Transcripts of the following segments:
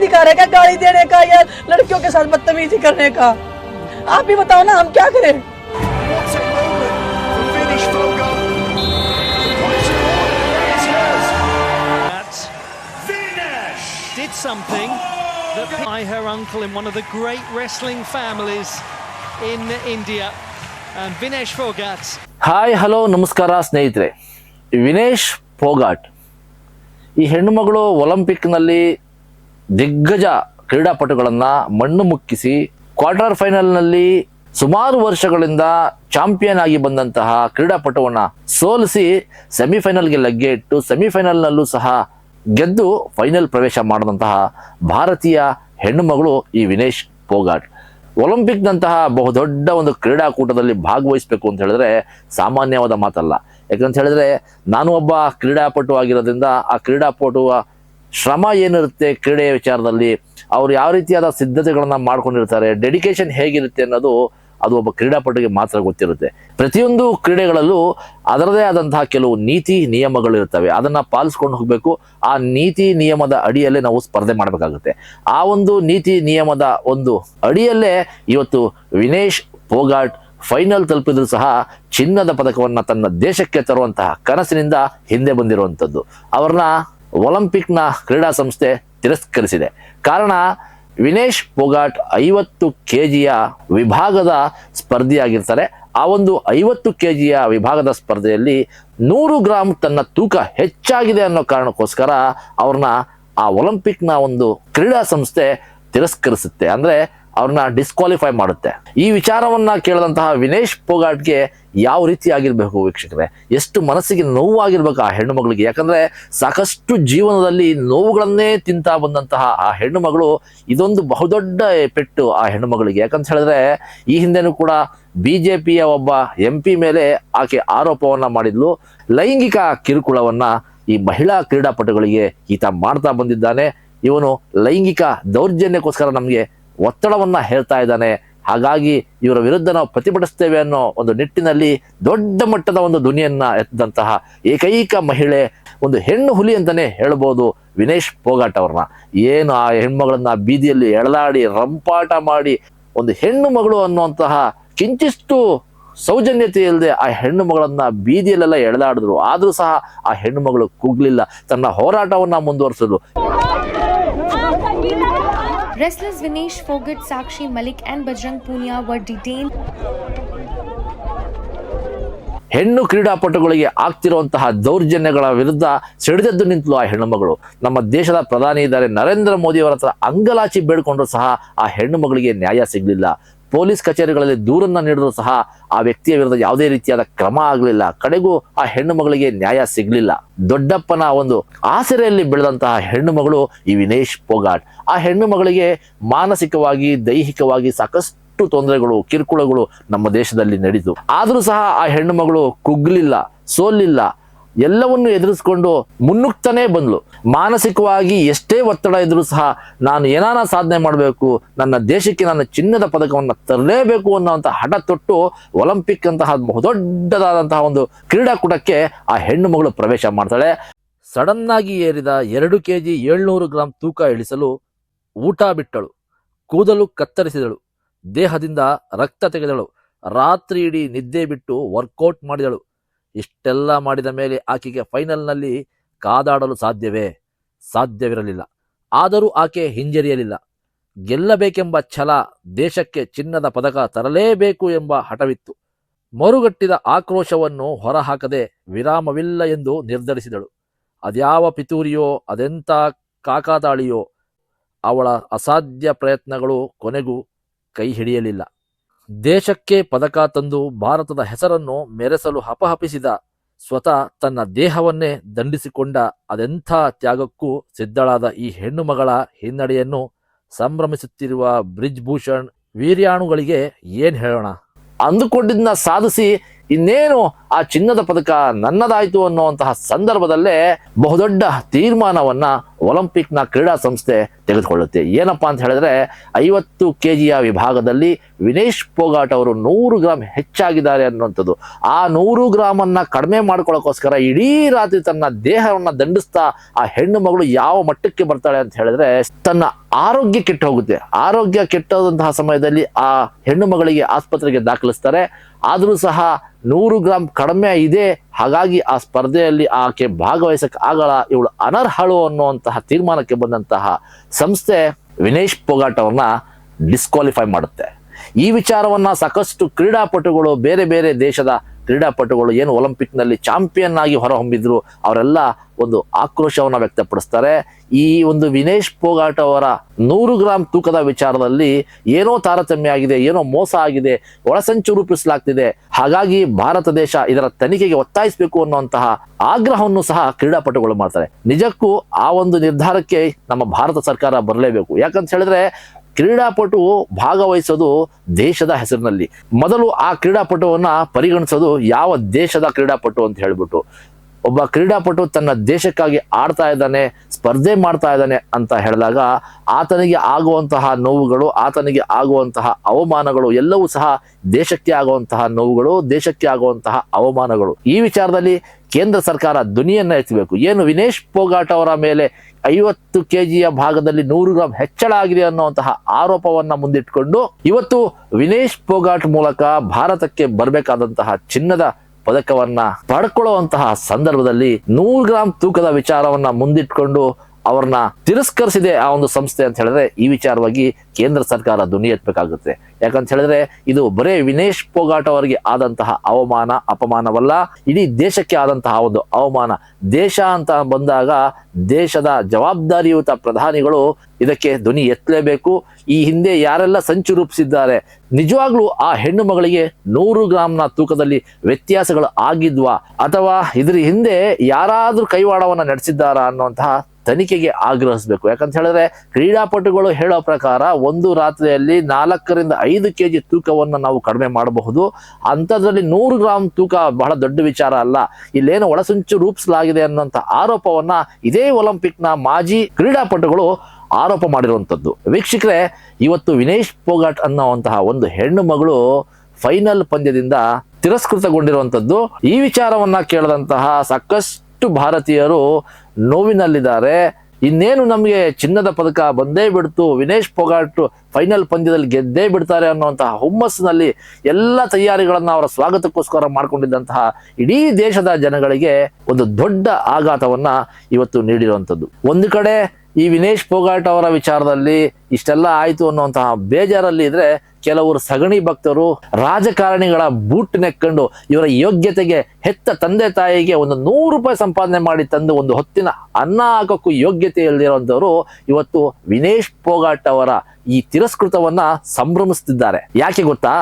अधिकार है क्या गाड़ी देने का या लड़कियों के साथ बदतमीजी करने का आप ही बताओ ना हम क्या करें What a moment for Finnish Fogel. Points it all. It's hers. That Vinesh. did something that by her uncle in one of the great wrestling families in India. And Vinesh Fogat hi hello ನಮಸ್ಕಾರ ಸ್ನೇಹಿತರೆ ವಿನೇಶ್ ಫೋಗಾಟ್ ಈ ಹೆಣ್ಣು ಮಗಳು ಒಲಿಂಪಿಕ್ನಲ್ಲಿ ದಿಗ್ಗಜ ಕ್ರೀಡಾಪಟುಗಳನ್ನು ಮಣ್ಣು ಮುಕ್ಕಿಸಿ quarter ಫೈನಲ್ನಲ್ಲಿ ಸುಮಾರು ವರ್ಷಗಳಿಂದ ಚಾಂಪಿಯನ್ ಆಗಿ ಬಂದಂತಹ ಕ್ರೀಡಾಪಟುವನ್ನ ಸೋಲಿಸಿ ಸೆಮಿಫೈನಲ್ಗೆ ಲಗ್ಗೆ ಇಟ್ಟು ಸೆಮಿಫೈನಲ್ನಲ್ಲೂ ಸಹ ಗೆದ್ದು ಫೈನಲ್ ಪ್ರವೇಶ ಮಾಡಿದಂತಹ ಭಾರತೀಯ ಹೆಣ್ಣುಮಗಳು ಈ ವಿನೇಶ್ ಪೋಗಾಟ್. ಒಲಿಂಪಿಕ್ನಂತಹ ಬಹುದೊಡ್ಡ ಒಂದು ಕ್ರೀಡಾಕೂಟದಲ್ಲಿ ಭಾಗವಹಿಸಬೇಕು ಅಂತ ಹೇಳಿದ್ರೆ ಸಾಮಾನ್ಯವಾದ ಮಾತಲ್ಲ. ಯಾಕಂತ ಹೇಳಿದ್ರೆ, ನಾನು ಒಬ್ಬ ಕ್ರೀಡಾಪಟು ಆಗಿರೋದ್ರಿಂದ ಆ ಕ್ರೀಡಾಪಟುವ ಶ್ರಮ ಏನಿರುತ್ತೆ ಕ್ರೀಡೆಯ ವಿಚಾರದಲ್ಲಿ, ಅವ್ರು ಯಾವ ರೀತಿಯಾದ ಸಿದ್ಧತೆಗಳನ್ನು ಮಾಡ್ಕೊಂಡಿರ್ತಾರೆ ಡೆಡಿಕೇಶನ್ ಹೇಗಿರುತ್ತೆ ಅನ್ನೋದು ಅದು ಒಬ್ಬ ಕ್ರೀಡಾಪಟುಗೆ ಮಾತ್ರ ಗೊತ್ತಿರುತ್ತೆ. ಪ್ರತಿಯೊಂದು ಕ್ರೀಡೆಗಳಲ್ಲೂ ಅದರದೇ ಆದಂತಹ ಕೆಲವು ನೀತಿ ನಿಯಮಗಳು ಅದನ್ನು ಅದನ್ನ ಪಾಲಿಸ್ಕೊಂಡು ಹೋಗಬೇಕು. ಆ ನೀತಿ ನಿಯಮದ ಅಡಿಯಲ್ಲೇ ನಾವು ಸ್ಪರ್ಧೆ ಮಾಡಬೇಕಾಗುತ್ತೆ. ಆ ಒಂದು ನೀತಿ ನಿಯಮದ ಒಂದು ಅಡಿಯಲ್ಲೇ ಇವತ್ತು ವಿನೇಶ್ ಪೋಗಾಟ್ ಫೈನಲ್ ತಲುಪಿದ್ರು ಸಹ ಚಿನ್ನದ ಪದಕವನ್ನ ತನ್ನ ದೇಶಕ್ಕೆ ತರುವಂತಹ ಕನಸಿನಿಂದ ಹಿಂದೆ ಬಂದಿರುವಂಥದ್ದು. ಅವ್ರನ್ನ ಒಲಿಂಪಿಕ್ನ ಕ್ರೀಡಾ ಸಂಸ್ಥೆ ತಿರಸ್ಕರಿಸಿದೆ. ಕಾರಣ, ವಿನೇಶ್ ಪೊಗಾಟ್ ಐವತ್ತು ಕೆ ಜಿಯ ವಿಭಾಗದ ಸ್ಪರ್ಧಿಯಾಗಿರ್ತಾರೆ. ಆ ಒಂದು ಐವತ್ತು ಕೆ ಜಿಯ ವಿಭಾಗದ ಸ್ಪರ್ಧೆಯಲ್ಲಿ ನೂರು ಗ್ರಾಮ್ ತನ್ನ ತೂಕ ಹೆಚ್ಚಾಗಿದೆ ಅನ್ನೋ ಕಾರಣಕ್ಕೋಸ್ಕರ ಅವ್ರನ್ನ ಆ ಒಲಿಂಪಿಕ್ನ ಒಂದು ಕ್ರೀಡಾ ಸಂಸ್ಥೆ ತಿರಸ್ಕರಿಸುತ್ತೆ. ಅಂದ್ರೆ ಅವ್ರನ್ನ ಡಿಸ್ಕ್ವಾಲಿಫೈ ಮಾಡುತ್ತೆ. ಈ ವಿಚಾರವನ್ನ ಕೇಳಿದಂತಹ ವಿನೇಶ್ ಫೋಗಾಟ್ಗೆ ಯಾವ ರೀತಿ ಆಗಿರ್ಬೇಕು ವೀಕ್ಷಕರೇ? ಎಷ್ಟು ಮನಸ್ಸಿಗೆ ನೋವಾಗಿರ್ಬೇಕು ಆ ಹೆಣ್ಣು ಮಗಳಿಗೆ? ಯಾಕಂದ್ರೆ ಸಾಕಷ್ಟು ಜೀವನದಲ್ಲಿ ನೋವುಗಳನ್ನೇ ತಿಂತಾ ಬಂದಂತಹ ಆ ಹೆಣ್ಣು ಮಗಳು ಇದೊಂದು ಬಹುದೊಡ್ಡ ಪೆಟ್ಟು ಆ ಹೆಣ್ಣು ಮಗಳಿಗೆ. ಯಾಕಂತ ಹೇಳಿದ್ರೆ ಈ ಹಿಂದೆನೂ ಕೂಡ ಬಿಜೆಪಿಯ ಒಬ್ಬ ಎಂ ಪಿ ಮೇಲೆ ಆಕೆ ಆರೋಪವನ್ನ ಮಾಡಿದ್ಲು. ಲೈಂಗಿಕ ಕಿರುಕುಳವನ್ನ ಈ ಮಹಿಳಾ ಕ್ರೀಡಾಪಟುಗಳಿಗೆ ಈತ ಮಾಡ್ತಾ ಬಂದಿದ್ದಾನೆ. ಇವನು ಲೈಂಗಿಕ ದೌರ್ಜನ್ಯಕ್ಕೋಸ್ಕರ ನಮಗೆ ಒತ್ತಡವನ್ನ ಹೇಳ್ತಾ ಇದ್ದಾನೆ. ಹಾಗಾಗಿ ಇವರ ವಿರುದ್ಧ ನಾವು ಪ್ರತಿಭಟಿಸ್ತೇವೆ ಅನ್ನೋ ಒಂದು ನಿಟ್ಟಿನಲ್ಲಿ ದೊಡ್ಡ ಮಟ್ಟದ ಒಂದು ಧ್ವನಿಯನ್ನು ಎತ್ತಿದಂತಹ ಏಕೈಕ ಮಹಿಳೆ, ಒಂದು ಹೆಣ್ಣು ಹುಲಿ ಅಂತಲೇ ಹೇಳ್ಬೋದು ವಿನೇಶ್ ಪೋಗಾಟ್ ಅವ್ರನ್ನ. ಏನು ಆ ಹೆಣ್ಮಗಳನ್ನ ಬೀದಿಯಲ್ಲಿ ಎಳೆದಾಡಿ ರಂಪಾಟ ಮಾಡಿ ಒಂದು ಹೆಣ್ಣು ಮಗಳು ಅನ್ನುವಂತಹ ಕಿಂಚಿಷ್ಟು ಸೌಜನ್ಯತೆ ಇಲ್ಲದೆ ಆ ಹೆಣ್ಣು ಮಗಳನ್ನ ಬೀದಿಯಲ್ಲೆಲ್ಲ ಎಳೆದಾಡಿದ್ರು ಆದರೂ ಸಹ ಆ ಹೆಣ್ಣು ಮಗಳು ಕುಗ್ಲಿಲ್ಲ. ತನ್ನ ಹೋರಾಟವನ್ನು ಮುಂದುವರಿಸಿದ್ರು Wrestlers Vinesh Fogart, Sakshi Malik, and Bajrang Punia were detained. ಹೆಣ್ಣು ಕ್ರೀಡಾಪಟುಗಳಿಗೆ ಆಗ್ತಿರುವಂತಹ ದೌರ್ಜನ್ಯಗಳ ವಿರುದ್ಧ ಸಿಡಿದೆದ್ದು ನಿಂತಲು ಆ ಹೆಣ್ಣುಮಗಳು ನಮ್ಮ ದೇಶದ ಪ್ರಧಾನಿ ಇದ್ದಾರೆ ನರೇಂದ್ರ ಮೋದಿ ಹತ್ರ ಅಂಗಲಾಚಿ ಬೇಡ್ಕೊಂಡ್ರು ಸಹ ಆ ಹೆಣ್ಣು ಮಗಳಿಗೆ ನ್ಯಾಯ ಸಿಗಲಿಲ್ಲ ಪೊಲೀಸ್ ಕಚೇರಿಗಳಲ್ಲಿ ದೂರನ್ನ ನೀಡಿದ್ರು ಸಹ ಆ ವ್ಯಕ್ತಿಯ ವಿರುದ್ಧ ಯಾವುದೇ ರೀತಿಯಾದ ಕ್ರಮ ಆಗಲಿಲ್ಲ. ಕಡೆಗೂ ಆ ಹೆಣ್ಣು ಮಗಳಿಗೆ ನ್ಯಾಯ ಸಿಗಲಿಲ್ಲ. ದೊಡ್ಡಪ್ಪನ ಒಂದು ಆಸರೆಯಲ್ಲಿ ಬೆಳೆದಂತಹ ಹೆಣ್ಣು ಮಗಳು ಈ ವಿನೇಶ್ ಪೋಗಾಟ್. ಆ ಹೆಣ್ಣು ಮಗಳಿಗೆ ಮಾನಸಿಕವಾಗಿ, ದೈಹಿಕವಾಗಿ ಸಾಕಷ್ಟು ತೊಂದರೆಗಳು, ಕಿರುಕುಳಗಳು ನಮ್ಮ ದೇಶದಲ್ಲಿ ನಡೀತು ಆದರೂ ಸಹ ಆ ಹೆಣ್ಣು ಮಗಳು ಕುಗ್ಲಿಲ್ಲ, ಸೋಲಿಲ್ಲ. ಎಲ್ಲವನ್ನು ಎದುರಿಸ್ಕೊಂಡು ಮುನ್ನುಗ್ತಾನೆ ಬಂದ್ಲು. ಮಾನಸಿಕವಾಗಿ ಎಷ್ಟೇ ಒತ್ತಡ ಇದ್ರೂ ಸಹ ನಾನು ಏನಾನ ಸಾಧನೆ ಮಾಡಬೇಕು, ನನ್ನ ದೇಶಕ್ಕೆ ನನ್ನ ಚಿನ್ನದ ಪದಕವನ್ನು ತರಲೇಬೇಕು ಅನ್ನೋಂಥ ಹಠ ತೊಟ್ಟು ಒಲಿಂಪಿಕ್ ಅಂತಹ ಬಹುದೊಡ್ಡದಾದಂತಹ ಒಂದು ಕ್ರೀಡಾಕೂಟಕ್ಕೆ ಆ ಹೆಣ್ಣು ಮಗಳು ಪ್ರವೇಶ ಮಾಡ್ತಾಳೆ. ಸಡನ್ ಆಗಿ ಏರಿದ ಎರಡು ಕೆ ಜಿ ಏಳ್ನೂರು ಗ್ರಾಂ ತೂಕ ಇಳಿಸಲು ಊಟ ಬಿಟ್ಟಳು. ಕೂದಲು ಕತ್ತರಿಸಿದಳು. ದೇಹದಿಂದ ರಕ್ತ ತೆಗೆದಳು. ರಾತ್ರಿ ಇಡೀ ನಿದ್ದೆ ಬಿಟ್ಟು ವರ್ಕೌಟ್ ಮಾಡಿದಳು. ಇಷ್ಟೆಲ್ಲ ಮಾಡಿದ ಮೇಲೆ ಆಕೆಗೆ ಫೈನಲ್ನಲ್ಲಿ ಕಾದಾಡಲು ಸಾಧ್ಯವೇ? ಸಾಧ್ಯವಿರಲಿಲ್ಲ. ಆದರೂ ಆಕೆ ಹಿಂಜರಿಯಲಿಲ್ಲ. ಗೆಲ್ಲಬೇಕೆಂಬ ಛಲ ದೇಶಕ್ಕೆ ಚಿನ್ನದ ಪದಕ ತರಲೇಬೇಕು ಎಂಬ ಹಠವಿತ್ತು. ಮರುಗಟ್ಟಿದ ಆಕ್ರೋಶವನ್ನು ಹೊರಹಾಕದೆ ವಿರಾಮವಿಲ್ಲ ಎಂದು ನಿರ್ಧರಿಸಿದಳು. ಅದ್ಯಾವ ಪಿತೂರಿಯೋ ಅದೆಂಥ ಕಾಕಾದಾಳಿಯೋ, ಅವಳ ಅಸಾಧ್ಯ ಪ್ರಯತ್ನಗಳು ಕೊನೆಗೂ ಕೈ ಹಿಡಿಯಲಿಲ್ಲ. ದೇಶಕ್ಕೆ ಪದಕ ತಂದು ಭಾರತದ ಹೆಸರನ್ನು ಮೆರೆಸಲು ಹಪಹಪಿಸಿದ ಸ್ವತಃ ತನ್ನ ದೇಹವನ್ನೇ ದಂಡಿಸಿಕೊಂಡ ಅದೆಂಥ ತ್ಯಾಗಕ್ಕೂ ಸಿದ್ಧಳಾದ ಈ ಹೆಣ್ಣು ಮಗಳ ಹಿನ್ನಡೆಯನ್ನು ಸಂಭ್ರಮಿಸುತ್ತಿರುವ ಬ್ರಿಜ್ ಭೂಷಣ್ ವೀರ್ಯಾಣುಗಳಿಗೆ ಏನ್ ಹೇಳೋಣ? ಅಂದುಕೊಂಡಿದ್ದನ್ನ ಸಾಧಿಸಿ ಇನ್ನೇನು ಆ ಚಿನ್ನದ ಪದಕ ನನ್ನದಾಯಿತು ಅನ್ನುವಂತಹ ಸಂದರ್ಭದಲ್ಲೇ ಬಹುದೊಡ್ಡ ತೀರ್ಮಾನವನ್ನ ಒಲಿಂಪಿಕ್ನ ಕ್ರೀಡಾ ಸಂಸ್ಥೆ ತೆಗೆದುಕೊಳ್ಳುತ್ತೆ. ಏನಪ್ಪಾ ಅಂತ ಹೇಳಿದ್ರೆ ಐವತ್ತು ಕೆ ಜಿಯ ವಿಭಾಗದಲ್ಲಿ ವಿನೇಶ್ ಪೋಗಾಟ್ ಅವರು ನೂರು ಗ್ರಾಮ್ ಹೆಚ್ಚಾಗಿದ್ದಾರೆ ಅನ್ನುವಂಥದ್ದು. ಆ ನೂರು ಗ್ರಾಮನ್ನು ಕಡಿಮೆ ಮಾಡ್ಕೊಳ್ಳೋಕೋಸ್ಕರ ಇಡೀ ರಾತ್ರಿ ತನ್ನ ದೇಹವನ್ನ ದಂಡಿಸ್ತಾ ಆ ಹೆಣ್ಣು ಮಗಳು ಯಾವ ಮಟ್ಟಕ್ಕೆ ಬರ್ತಾಳೆ ಅಂತ ಹೇಳಿದ್ರೆ ತನ್ನ ಆರೋಗ್ಯ ಕೆಟ್ಟು ಹೋಗುತ್ತೆ. ಆರೋಗ್ಯ ಕೆಟ್ಟದಂತಹ ಸಮಯದಲ್ಲಿ ಆ ಹೆಣ್ಣು ಮಗಳಿಗೆ ಆಸ್ಪತ್ರೆಗೆ ದಾಖಲಿಸ್ತಾರೆ. ಆದರೂ ಸಹ ನೂರು ಗ್ರಾಮ್ ಕಡಿಮೆ ಇದೆ. ಹಾಗಾಗಿ ಆ ಸ್ಪರ್ಧೆಯಲ್ಲಿ ಆಕೆ ಭಾಗವಹಿಸಕ್ಕೆ ಆಗಲ್ಲ. ಇವಳು ಅನರ್ಹಳು ಅನ್ನುವಂತಹ ತೀರ್ಮಾನಕ್ಕೆ ಬಂದಂತಹ ಸಂಸ್ಥೆ ವಿನೇಶ್ ಪೊಗಾಟ್ ಅವ್ರನ್ನ ಡಿಸ್ಕ್ವಾಲಿಫೈ ಮಾಡುತ್ತೆ. ಈ ವಿಚಾರವನ್ನ ಸಾಕಷ್ಟು ಕ್ರೀಡಾಪಟುಗಳು ಬೇರೆ ಬೇರೆ ದೇಶದ ಕ್ರೀಡಾಪಟುಗಳು ಏನು ಒಲಿಂಪಿಕ್ನಲ್ಲಿ ಚಾಂಪಿಯನ್ ಆಗಿ ಹೊರಹೊಮ್ಮಿದ್ರು ಅವರೆಲ್ಲ ಒಂದು ಆಕ್ರೋಶವನ್ನು ವ್ಯಕ್ತಪಡಿಸ್ತಾರೆ. ಈ ಒಂದು ವಿನೇಶ್ ಪೋಗಾಟ್ ಅವರ ನೂರು ಗ್ರಾಂ ತೂಕದ ವಿಚಾರದಲ್ಲಿ ಏನೋ ತಾರತಮ್ಯ ಆಗಿದೆ, ಏನೋ ಮೋಸ ಆಗಿದೆ, ಒಳಸಂಚು ರೂಪಿಸಲಾಗ್ತಿದೆ. ಹಾಗಾಗಿ ಭಾರತ ದೇಶ ಇದರ ತನಿಖೆಗೆ ಒತ್ತಾಯಿಸಬೇಕು ಅನ್ನುವಂತಹ ಆಗ್ರಹವನ್ನು ಸಹ ಕ್ರೀಡಾಪಟುಗಳು ಮಾಡ್ತಾರೆ. ನಿಜಕ್ಕೂ ಆ ಒಂದು ನಿರ್ಧಾರಕ್ಕೆ ನಮ್ಮ ಭಾರತ ಸರ್ಕಾರ ಬರಲೇಬೇಕು. ಯಾಕಂತ ಹೇಳಿದ್ರೆ ಕ್ರೀಡಾಪಟು ಭಾಗವಹಿಸೋದು ದೇಶದ ಹೆಸರಿನಲ್ಲಿ. ಮೊದಲು ಆ ಕ್ರೀಡಾಪಟುವನ್ನ ಪರಿಗಣಿಸೋದು ಯಾವ ದೇಶದ ಕ್ರೀಡಾಪಟು ಅಂತ ಹೇಳ್ಬಿಟ್ಟು. ಒಬ್ಬ ಕ್ರೀಡಾಪಟು ತನ್ನ ದೇಶಕ್ಕಾಗಿ ಆಡ್ತಾ ಇದ್ದಾನೆ, ಸ್ಪರ್ಧೆ ಮಾಡ್ತಾ ಇದ್ದಾನೆ ಅಂತ ಹೇಳಿದಾಗ ಆತನಿಗೆ ಆಗುವಂತಹ ನೋವುಗಳು, ಆತನಿಗೆ ಆಗುವಂತಹ ಅವಮಾನಗಳು ಎಲ್ಲವೂ ಸಹ ದೇಶಕ್ಕೆ ಆಗುವಂತಹ ನೋವುಗಳು, ದೇಶಕ್ಕೆ ಆಗುವಂತಹ ಅವಮಾನಗಳು. ಈ ವಿಚಾರದಲ್ಲಿ ಕೇಂದ್ರ ಸರ್ಕಾರ ಧ್ವನಿಯನ್ನು ಎತ್ತಬೇಕು ಏನು ವಿನೇಶ್ ಪೋಗಾಟ್ ಅವರ ಮೇಲೆ ಐವತ್ತು ಕೆ ಜಿಯ ಭಾಗದಲ್ಲಿ ನೂರು ಗ್ರಾಮ್ ಹೆಚ್ಚಳ ಆಗಿದೆ ಅನ್ನುವಂತಹ ಆರೋಪವನ್ನ ಮುಂದಿಟ್ಕೊಂಡು ಇವತ್ತು ವಿನೇಶ್ ಪೋಗಾಟ್ ಮೂಲಕ ಭಾರತಕ್ಕೆ ಬರಬೇಕಾದಂತಹ ಚಿನ್ನದ ಪದಕವನ್ನ ಪಡ್ಕೊಳ್ಳುವಂತಹ ಸಂದರ್ಭದಲ್ಲಿ ನೂರು ಗ್ರಾಮ್ ತೂಕದ ವಿಚಾರವನ್ನ ಮುಂದಿಟ್ಕೊಂಡು ಅವ್ರನ್ನ ತಿರಸ್ಕರಿಸಿದೆ ಆ ಒಂದು ಸಂಸ್ಥೆ ಅಂತ ಹೇಳಿದ್ರೆ ಈ ವಿಚಾರವಾಗಿ ಕೇಂದ್ರ ಸರ್ಕಾರ ಧ್ವನಿ ಎತ್ತಬೇಕಾಗುತ್ತೆ. ಯಾಕಂತ ಹೇಳಿದ್ರೆ ಇದು ಬರೇ ವಿನೇಶ್ ಪೋಗಾಟ್ ಅವರಿಗೆ ಆದಂತಹ ಅವಮಾನ, ಅಪಮಾನವಲ್ಲ. ಇಡೀ ದೇಶಕ್ಕೆ ಆದಂತಹ ಒಂದು ಅವಮಾನ. ದೇಶ ಅಂತ ಬಂದಾಗ ದೇಶದ ಜವಾಬ್ದಾರಿಯುತ ಪ್ರಧಾನಿಗಳು ಇದಕ್ಕೆ ಧ್ವನಿ ಎತ್ತಲೇಬೇಕು. ಈ ಹಿಂದೆ ಯಾರೆಲ್ಲ ಸಂಚು ರೂಪಿಸಿದ್ದಾರೆ, ನಿಜವಾಗ್ಲೂ ಆ ಹೆಣ್ಣು ಮಗಳಿಗೆ ನೂರು ಗ್ರಾಮ್ನ ತೂಕದಲ್ಲಿ ವ್ಯತ್ಯಾಸಗಳು ಆಗಿದ್ವಾ? ಅಥವಾ ಇದ್ರ ಹಿಂದೆ ಯಾರಾದ್ರೂ ಕೈವಾಡವನ್ನ ನಡೆಸಿದ್ದಾರಾ ಅನ್ನುವಂತಹ ತನಿಖೆಗೆ ಆಗ್ರಹಿಸಬೇಕು. ಯಾಕಂತ ಹೇಳಿದ್ರೆ ಕ್ರೀಡಾಪಟುಗಳು ಹೇಳೋ ಪ್ರಕಾರ ಒಂದು ರಾತ್ರಿಯಲ್ಲಿ ನಾಲ್ಕರಿಂದ ಐದು ಕೆಜಿ ತೂಕವನ್ನು ನಾವು ಕಡಿಮೆ ಮಾಡಬಹುದು. ಅಂಥದ್ರಲ್ಲಿ ನೂರು ಗ್ರಾಮ್ ತೂಕ ಬಹಳ ದೊಡ್ಡ ವಿಚಾರ ಅಲ್ಲ. ಇಲ್ಲೇನು ಒಳಸಂಚು ರೂಪಿಸಲಾಗಿದೆ ಅನ್ನುವಂಥ ಆರೋಪವನ್ನ ಇದೇ ಒಲಿಂಪಿಕ್ನ ಮಾಜಿ ಕ್ರೀಡಾಪಟುಗಳು ಆರೋಪ ಮಾಡಿರುವಂಥದ್ದು. ವೀಕ್ಷಕರೇ, ಇವತ್ತು ವಿನೇಶ್ ಪೋಗಾಟ್ ಅನ್ನುವಂತಹ ಒಂದು ಹೆಣ್ಣು ಮಗಳು ಫೈನಲ್ ಪಂದ್ಯದಿಂದ ತಿರಸ್ಕೃತಗೊಂಡಿರುವಂಥದ್ದು. ಈ ವಿಚಾರವನ್ನ ಕೇಳದಂತಹ ಸಾಕಷ್ಟು ಭಾರತೀಯರು ನೋವಿನಲ್ಲಿದ್ದಾರೆ. ಇನ್ನೇನು ನಮಗೆ ಚಿನ್ನದ ಪದಕ ಬಂದೇ ಬಿಡ್ತು, ವಿನೇಶ್ ಪೊಗಾಟು ಫೈನಲ್ ಪಂದ್ಯದಲ್ಲಿ ಗೆದ್ದೇ ಬಿಡ್ತಾರೆ ಅನ್ನುವಂತಹ ಹುಮ್ಮಸ್ಸಿನಲ್ಲಿ ಎಲ್ಲ ತಯಾರಿಗಳನ್ನು ಅವರ ಸ್ವಾಗತಕ್ಕೋಸ್ಕರ ಮಾಡಿಕೊಂಡಿದ್ದಂತಹ ಇಡೀ ದೇಶದ ಜನಗಳಿಗೆ ಒಂದು ದೊಡ್ಡ ಆಘಾತವನ್ನ ಇವತ್ತು ನೀಡಿರುವಂಥದ್ದು. ಒಂದು ಕಡೆ ಈ ವಿನೇಶ್ ಪೊಗಾಟ್ ಅವರ ವಿಚಾರದಲ್ಲಿ ಇಷ್ಟೆಲ್ಲ ಆಯಿತು ಅನ್ನುವಂತಹ ಬೇಜಾರಲ್ಲಿ ಇದ್ರೆ ಕೆಲವರು ಸಗಣಿ ಭಕ್ತರು ರಾಜಕಾರಣಿಗಳ ಬೂಟ್ ನೆಕ್ಕೊಂಡು ಇವರ ಯೋಗ್ಯತೆಗೆ ಹೆತ್ತ ತಂದೆ ತಾಯಿಗೆ ಒಂದು ನೂರು ರೂಪಾಯಿ ಸಂಪಾದನೆ ಮಾಡಿ ತಂದು ಒಂದು ಹೊತ್ತಿನ ಅನ್ನ ಹಾಕೋಕ್ಕೂ ಯೋಗ್ಯತೆ ಇವತ್ತು ವಿನೇಶ್ ಪೋಗಾಟ್ ಅವರ ಈ ತಿರಸ್ಕೃತವನ್ನ ಸಂಭ್ರಮಿಸುತ್ತಿದ್ದಾರೆ ಯಾಕೆ ಗೊತ್ತಾ?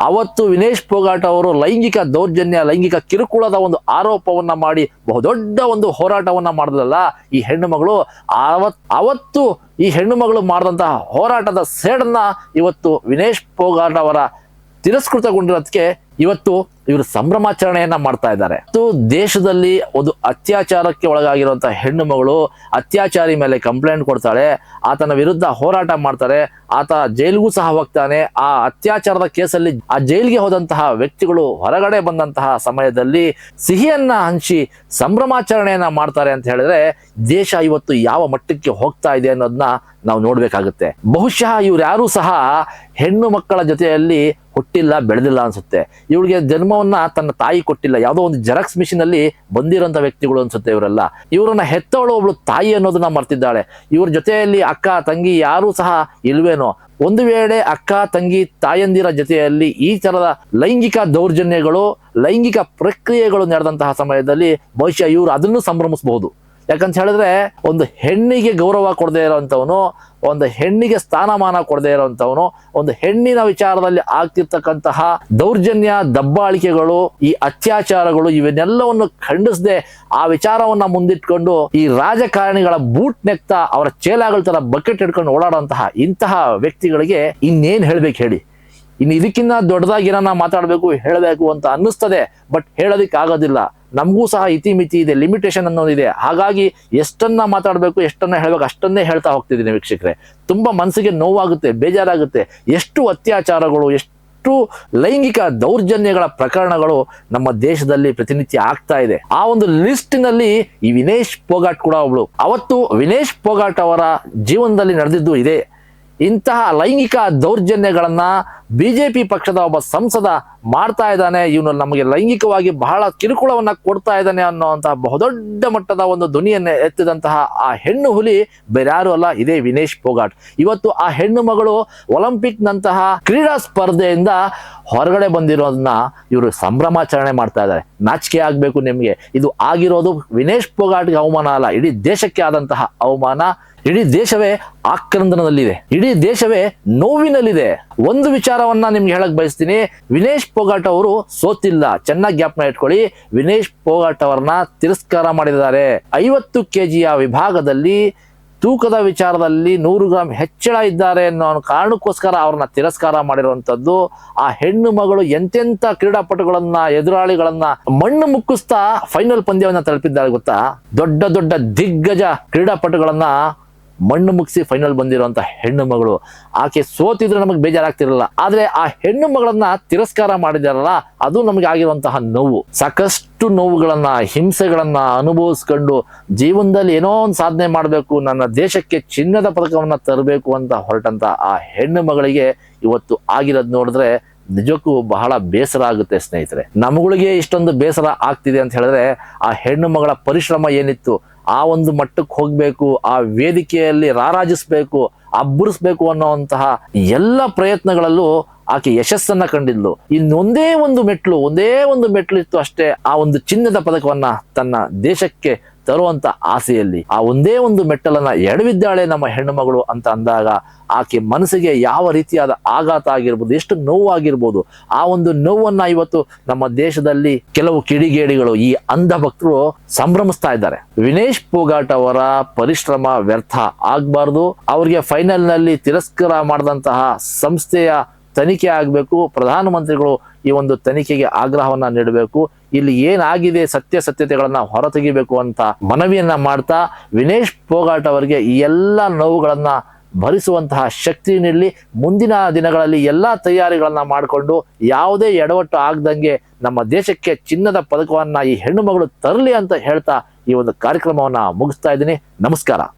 ಅವತ್ತು ವಿನೇಶ್ ಪೋಗಾಟ್ ಅವರು ಲೈಂಗಿಕ ದೌರ್ಜನ್ಯ, ಲೈಂಗಿಕ ಕಿರುಕುಳದ ಒಂದು ಆರೋಪವನ್ನ ಮಾಡಿ ಬಹುದೊಡ್ಡ ಒಂದು ಹೋರಾಟವನ್ನ ಮಾಡಿದ್ರಲ್ಲ ಈ ಹೆಣ್ಣು ಮಗಳು. ಅವತ್ ಅವತ್ತು ಈ ಹೆಣ್ಣು ಮಗಳು ಮಾಡಿದಂತಹ ಹೋರಾಟದ ಸೇಡನ್ನ ಇವತ್ತು ವಿನೇಶ್ ಪೋಗಾಟ್ ಅವರ ತಿರಸ್ಕೃತಗೊಂಡಿರೋದಕ್ಕೆ ಇವತ್ತು ಇವರು ಸಂಭ್ರಮಾಚರಣೆಯನ್ನ ಮಾಡ್ತಾ ಇದ್ದಾರೆ. ದೇಶದಲ್ಲಿ ಒಂದು ಅತ್ಯಾಚಾರಕ್ಕೆ ಒಳಗಾಗಿರುವಂತ ಹೆಣ್ಣು ಮಗಳು ಅತ್ಯಾಚಾರಿ ಮೇಲೆ ಕಂಪ್ಲೇಂಟ್ ಕೊಡ್ತಾಳೆ, ಆತನ ವಿರುದ್ಧ ಹೋರಾಟ ಮಾಡ್ತಾರೆ, ಆತ ಜೈಲಿಗೂ ಸಹ ಹೋಗ್ತಾನೆ. ಆ ಅತ್ಯಾಚಾರದ ಕೇಸಲ್ಲಿ ಆ ಜೈಲಿಗೆ ಹೋದಂತಹ ವ್ಯಕ್ತಿಗಳು ಹೊರಗಡೆ ಬಂದಂತಹ ಸಮಯದಲ್ಲಿ ಸಿಹಿಯನ್ನ ಹಂಚಿ ಸಂಭ್ರಮಾಚರಣೆಯನ್ನ ಮಾಡ್ತಾರೆ ಅಂತ ಹೇಳಿದ್ರೆ ದೇಶ ಇವತ್ತು ಯಾವ ಮಟ್ಟಕ್ಕೆ ಹೋಗ್ತಾ ಇದೆ ಅನ್ನೋದನ್ನ ನಾವು ನೋಡ್ಬೇಕಾಗುತ್ತೆ. ಬಹುಶಃ ಇವ್ರು ಯಾರು ಸಹ ಹೆಣ್ಣು ಮಕ್ಕಳ ಜೊತೆಯಲ್ಲಿ ಹುಟ್ಟಿಲ್ಲ ಬೆಳೆದಿಲ್ಲ ಅನ್ಸುತ್ತೆ. ಇವಳಿಗೆ ಜನ್ಮವನ್ನ ತನ್ನ ತಾಯಿ ಕೊಟ್ಟಿಲ್ಲ. ಯಾವುದೋ ಒಂದು ಜೆರಾಕ್ಸ್ ಮಿಷಿನ್ ಅಲ್ಲಿ ಬಂದಿರೋಂಥ ವ್ಯಕ್ತಿಗಳು ಅನ್ಸುತ್ತೆ ಇವರೆಲ್ಲ. ಇವರನ್ನ ಹೆತ್ತವಳು ಒಬ್ಳು ತಾಯಿ ಅನ್ನೋದನ್ನ ಮರ್ತಿದ್ದಾಳೆ. ಇವ್ರ ಜೊತೆಯಲ್ಲಿ ಅಕ್ಕ, ತಂಗಿ ಯಾರೂ ಸಹ ಇಲ್ವೇನೋ. ಒಂದು ವೇಳೆ ಅಕ್ಕ, ತಂಗಿ, ತಾಯಂದಿರ ಜೊತೆಯಲ್ಲಿ ಈ ತರದ ಲೈಂಗಿಕ ದೌರ್ಜನ್ಯಗಳು, ಲೈಂಗಿಕ ಪ್ರಕ್ರಿಯೆಗಳು ನಡೆದಂತಹ ಸಮಯದಲ್ಲಿ ಬಹುಶಃ ಇವರು ಅದನ್ನು ಸಂಭ್ರಮಿಸಬಹುದು. ಯಾಕಂತ ಹೇಳಿದ್ರೆ ಒಂದು ಹೆಣ್ಣಿಗೆ ಗೌರವ ಕೊಡದೇ ಇರೋಂಥವನು ಒಂದು ಹೆಣ್ಣಿಗೆ ಸ್ಥಾನಮಾನ ಕೊಡದೇ ಇರುವಂತವನು, ಒಂದು ಹೆಣ್ಣಿನ ವಿಚಾರದಲ್ಲಿ ಆಗ್ತಿರ್ತಕ್ಕಂತಹ ದೌರ್ಜನ್ಯ, ದಬ್ಬಾಳಿಕೆಗಳು, ಈ ಅತ್ಯಾಚಾರಗಳು ಇವನ್ನೆಲ್ಲವನ್ನು ಖಂಡಿಸದೆ ಆ ವಿಚಾರವನ್ನ ಮುಂದಿಟ್ಕೊಂಡು ಈ ರಾಜಕಾರಣಿಗಳ ಬೂಟ್ ನೆಕ್ತ ಅವರ ಚೇಲಾಗಳ ತರ ಬಕೆಟ್ ಹಿಡ್ಕೊಂಡು ಓಡಾಡುವಂತಹ ಇಂತಹ ವ್ಯಕ್ತಿಗಳಿಗೆ ಇನ್ನೇನ್ ಹೇಳ್ಬೇಕು ಹೇಳಿ? ಇನ್ನು ಇದಕ್ಕಿಂತ ದೊಡ್ಡದಾಗಿ ಏನನ್ನ ಮಾತಾಡಬೇಕು, ಹೇಳಬೇಕು ಅಂತ ಅನ್ನಿಸ್ತದೆ, ಬಟ್ ಹೇಳೋದಿಕ್ಕೆ ಆಗೋದಿಲ್ಲ ನಮಗೂ ಸಹ ಇತಿಮಿತಿ ಇದೆ ಲಿಮಿಟೇಷನ್ ಅನ್ನೋದಿದೆ ಹಾಗಾಗಿ ಎಷ್ಟನ್ನ ಮಾತಾಡಬೇಕು, ಎಷ್ಟನ್ನ ಹೇಳಬೇಕು, ಅಷ್ಟನ್ನೇ ಹೇಳ್ತಾ ಹೋಗ್ತಿದ್ದೀನಿ ವೀಕ್ಷಕರೆ. ತುಂಬ ಮನಸ್ಸಿಗೆ ನೋವಾಗುತ್ತೆ, ಬೇಜಾರಾಗುತ್ತೆ. ಎಷ್ಟು ಅತ್ಯಾಚಾರಗಳು, ಎಷ್ಟು ಲೈಂಗಿಕ ದೌರ್ಜನ್ಯಗಳ ಪ್ರಕರಣಗಳು ನಮ್ಮ ದೇಶದಲ್ಲಿ ಪ್ರತಿನಿತ್ಯ ಆಗ್ತಾ ಇದೆ. ಆ ಒಂದು ಲಿಸ್ಟಿನಲ್ಲಿ ಈ ವಿನೇಶ್ ಪೋಗಾಟ್ ಕೂಡ ಒಬ್ಳು. ಅವತ್ತು ವಿನೇಶ್ ಪೋಗಾಟ್ ಅವರ ಜೀವನದಲ್ಲಿ ನಡೆದಿದ್ದು ಇದೆ. ಇಂತಹ ಲೈಂಗಿಕ ದೌರ್ಜನ್ಯಗಳನ್ನ ಬಿಜೆಪಿ ಪಕ್ಷದ ಒಬ್ಬ ಸಂಸದ ಮಾಡ್ತಾ ಇದ್ದಾನೆ. ಇವನು ನಮಗೆ ಲೈಂಗಿಕವಾಗಿ ಬಹಳ ಕಿರುಕುಳವನ್ನು ಕೊಡ್ತಾ ಇದ್ದಾನೆ ಅನ್ನೋವಂತಹ ಬಹುದೊಡ್ಡ ಮಟ್ಟದ ಒಂದು ಧ್ವನಿಯನ್ನು ಎತ್ತಿದಂತಹ ಆ ಹೆಣ್ಣು ಹುಲಿ ಬೇರ್ಯಾರು ಅಲ್ಲ, ಇದೇ ವಿನೇಶ್ ಪೋಗಾಟ್. ಇವತ್ತು ಆ ಹೆಣ್ಣು ಮಗಳು ಒಲಿಂಪಿಕ್ ನಂತಹ ಕ್ರೀಡಾ ಸ್ಪರ್ಧೆಯಿಂದ ಹೊರಗಡೆ ಬಂದಿರೋದನ್ನ ಇವರು ಸಂಭ್ರಮಾಚರಣೆ ಮಾಡ್ತಾ ಇದ್ದಾರೆ. ನಾಚಿಕೆ ಆಗ್ಬೇಕು ನಿಮ್ಗೆ. ಇದು ಆಗಿರೋದು ವಿನೇಶ್ ಪೋಗಾಟ್ಗೆ ಅವಮಾನ ಅಲ್ಲ, ಇಡೀ ದೇಶಕ್ಕೆ ಆದಂತಹ ಅವಮಾನ. ಇಡೀ ದೇಶವೇ ಆಕ್ರಂದನದಲ್ಲಿದೆ. ಇಡೀ ದೇಶವೇ ನೋವಿನಲ್ಲಿದೆ. ಒಂದು ವಿಚಾರವನ್ನ ನಿಮ್ಗೆ ಹೇಳಕ್ ಬಯಸ್ತೀನಿ. ವಿನೇಶ್ ಪೋಗಾಟ್ ಅವರು ಸೋತಿಲ್ಲ. ಚೆನ್ನಾಗಿ ಜ್ಞಾಪನ ಇಟ್ಕೊಳ್ಳಿ. ವಿನೇಶ್ ಪೋಗಾಟ್ ಅವರನ್ನ ತಿರಸ್ಕಾರ ಮಾಡಿದ್ದಾರೆ. ಐವತ್ತು ಕೆಜಿಯ ವಿಭಾಗದಲ್ಲಿ ತೂಕದ ವಿಚಾರದಲ್ಲಿ ನೂರು ಗ್ರಾಂ ಹೆಚ್ಚಳ ಇದ್ದಾರೆ ಅನ್ನೋ ಕಾರಣಕ್ಕೋಸ್ಕರ ಅವ್ರನ್ನ ತಿರಸ್ಕಾರ ಮಾಡಿರುವಂಥದ್ದು. ಆ ಹೆಣ್ಣು ಮಗಳು ಎಂತೆಂಥ ಕ್ರೀಡಾಪಟುಗಳನ್ನ, ಎದುರಾಳಿಗಳನ್ನ ಮಣ್ಣು ಮುಕ್ಕಿಸ್ತಾ ಫೈನಲ್ ಪಂದ್ಯವನ್ನ ತಲುಪಿದ್ದಾರೆ ಗೊತ್ತಾ? ದೊಡ್ಡ ದೊಡ್ಡ ದಿಗ್ಗಜ ಕ್ರೀಡಾಪಟುಗಳನ್ನ ಮಣ್ಣು ಮುಗಿಸಿ ಫೈನಲ್ ಬಂದಿರುವಂಥ ಹೆಣ್ಣು ಮಗಳು. ಆಕೆ ಸೋತಿದ್ರೆ ನಮಗೆ ಬೇಜಾರಾಗ್ತಿರಲ್ಲ. ಆದ್ರೆ ಆ ಹೆಣ್ಣು ಮಗಳನ್ನ ತಿರಸ್ಕಾರ ಮಾಡಿದಾರಲ್ಲ, ಅದು ನಮಗೆ ಆಗಿರುವಂತಹ ನೋವು. ಸಾಕಷ್ಟು ನೋವುಗಳನ್ನ, ಹಿಂಸೆಗಳನ್ನ ಅನುಭವಿಸ್ಕೊಂಡು ಜೀವನದಲ್ಲಿ ಏನೋ ಒಂದು ಸಾಧನೆ ಮಾಡಬೇಕು, ನನ್ನ ದೇಶಕ್ಕೆ ಚಿನ್ನದ ಪದಕವನ್ನ ತರಬೇಕು ಅಂತ ಹೊರಟಂತ ಆ ಹೆಣ್ಣು ಮಗಳಿಗೆ ಇವತ್ತು ಆಗಿರೋದು ನೋಡಿದ್ರೆ ನಿಜಕ್ಕೂ ಬಹಳ ಬೇಸರ ಆಗುತ್ತೆ ಸ್ನೇಹಿತರೆ. ನಮಗಳಿಗೆ ಇಷ್ಟೊಂದು ಬೇಸರ ಆಗ್ತಿದೆ ಅಂತ ಹೇಳಿದ್ರೆ ಆ ಹೆಣ್ಣು ಮಗಳ ಪರಿಶ್ರಮ ಏನಿತ್ತು ಆ ಒಂದು ಮಟ್ಟಕ್ಕೆ ಹೋಗ್ಬೇಕು, ಆ ವೇದಿಕೆಯಲ್ಲಿ ರಾರಾಜಿಸ್ಬೇಕು, ಅಬ್ಬರಿಸ್ಬೇಕು ಅನ್ನೋಂತಹ ಎಲ್ಲ ಪ್ರಯತ್ನಗಳಲ್ಲೂ ಆಕೆ ಯಶಸ್ಸನ್ನ ಕಂಡಿದ್ಲು. ಇನ್ನೊಂದೇ ಒಂದು ಮೆಟ್ಲು ಒಂದೇ ಒಂದು ಮೆಟ್ಲು ಇತ್ತು ಅಷ್ಟೇ ಆ ಒಂದು ಚಿನ್ನದ ಪದಕವನ್ನ ತನ್ನ ದೇಶಕ್ಕೆ ತರುವಂತ ಆಸೆಯಲ್ಲಿ ಆ ಒಂದೇ ಒಂದು ಮೆಟ್ಟಲನ್ನ ಎಡವಿದ್ದಾಳೆ ನಮ್ಮ ಹೆಣ್ಣು ಮಗಳು ಅಂತ ಅಂದಾಗ ಆಕೆ ಮನಸ್ಸಿಗೆ ಯಾವ ರೀತಿಯಾದ ಆಘಾತ ಆಗಿರ್ಬೋದು, ಎಷ್ಟು ನೋವಾಗಿರ್ಬೋದು ಆ ಒಂದು ನೋವನ್ನ ಇವತ್ತು ನಮ್ಮ ದೇಶದಲ್ಲಿ ಕೆಲವು ಕಿಡಿಗೇಡಿಗಳು ಈ ಅಂಧ ಭಕ್ತರು ಸಂಭ್ರಮಿಸ್ತಾ ಇದ್ದಾರೆ. ವಿನೇಶ್ ಪೋಗಾಟ್ ಅವರ ಪರಿಶ್ರಮ ವ್ಯರ್ಥ ಆಗ್ಬಾರ್ದು. ಅವ್ರಿಗೆ ಫೈನಲ್ನಲ್ಲಿ ತಿರಸ್ಕಾರ ಮಾಡಿದಂತಹ ಸಂಸ್ಥೆಯ ತನಿಖೆ ಆಗಬೇಕು, ಪ್ರಧಾನಮಂತ್ರಿಗಳು ಈ ಒಂದು ತನಿಖೆಗೆ ಆಗ್ರಹವನ್ನ ನೀಡಬೇಕು, ಇಲ್ಲಿ ಏನಾಗಿದೆ ಸತ್ಯಾಸತ್ಯತೆಗಳನ್ನ ಹೊರತೆಗಿಬೇಕು ಅಂತ ಮನವಿಯನ್ನ ಮಾಡ್ತಾ ವಿನೇಶ್ ಪೋಗಾಟ್ ಅವರಿಗೆ ಈ ಎಲ್ಲ ನೋವುಗಳನ್ನು ಭರಿಸುವಂತಹ ಶಕ್ತಿ ನೀಡಲಿ. ಮುಂದಿನ ದಿನಗಳಲ್ಲಿ ಎಲ್ಲ ತಯಾರಿಗಳನ್ನ ಮಾಡಿಕೊಂಡು ಯಾವುದೇ ಎಡವಟ್ಟು ಆಗದಂಗೆ ನಮ್ಮ ದೇಶಕ್ಕೆ ಚಿನ್ನದ ಪದಕವನ್ನ ಈ ಹೆಣ್ಣು ಮಗಳು ತರಲಿ ಅಂತ ಹೇಳ್ತಾ ಈ ಒಂದು ಕಾರ್ಯಕ್ರಮವನ್ನ ಮುಗಿಸ್ತಾ ಇದ್ದೀನಿ. ನಮಸ್ಕಾರ.